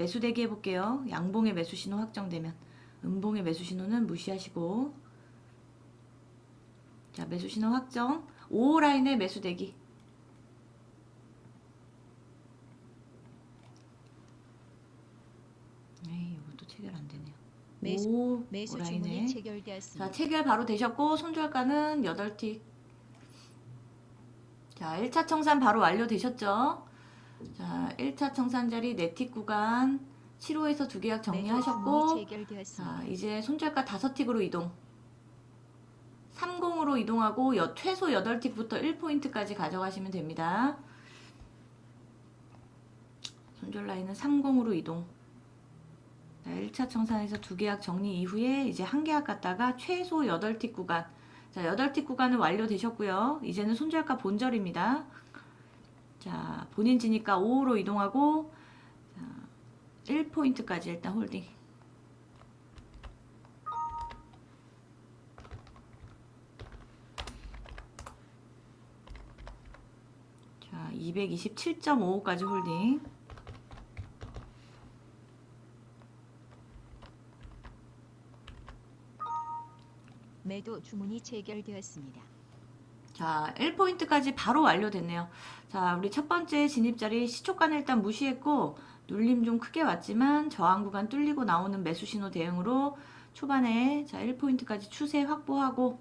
매수 대기 해볼게요. 양봉의 매수 신호 확정되면 음봉의 매수 신호는 무시하시고 자 매수 신호 확정 5호 라인의 매수 대기 에이 이것도 체결 안 되네요. 매수- 5 매수 라인에 체결되었습니다. 자, 체결 바로 되셨고 손절가는 8틱. 자, 1차 청산 바로 완료되셨죠? 자, 1차 청산 자리 4틱 구간 7호에서 두 계약 매수 정리하셨고. 자, 이제 손절가 5틱으로 이동. 30으로 이동하고 여, 최소 8틱부터 1포인트까지 가져가시면 됩니다. 손절 라인은 30으로 이동. 자, 1차 청산에서 두 계약 정리 이후에 이제 한 계약 갔다가 최소 8틱 구간. 자, 8틱 구간은 완료되셨고요. 이제는 손절가 본절입니다. 자, 본인 지니까 5호로 이동하고 자, 1포인트까지 일단 홀딩. 자, 227.55까지 홀딩. 매도 주문이 체결되었습니다. 자, 1포인트까지 바로 완료됐네요. 자, 우리 첫 번째 진입자리 시초가는 일단 무시했고, 눌림 좀 크게 왔지만, 저항 구간 뚫리고 나오는 매수 신호 대응으로 초반에 자, 1포인트까지 추세 확보하고,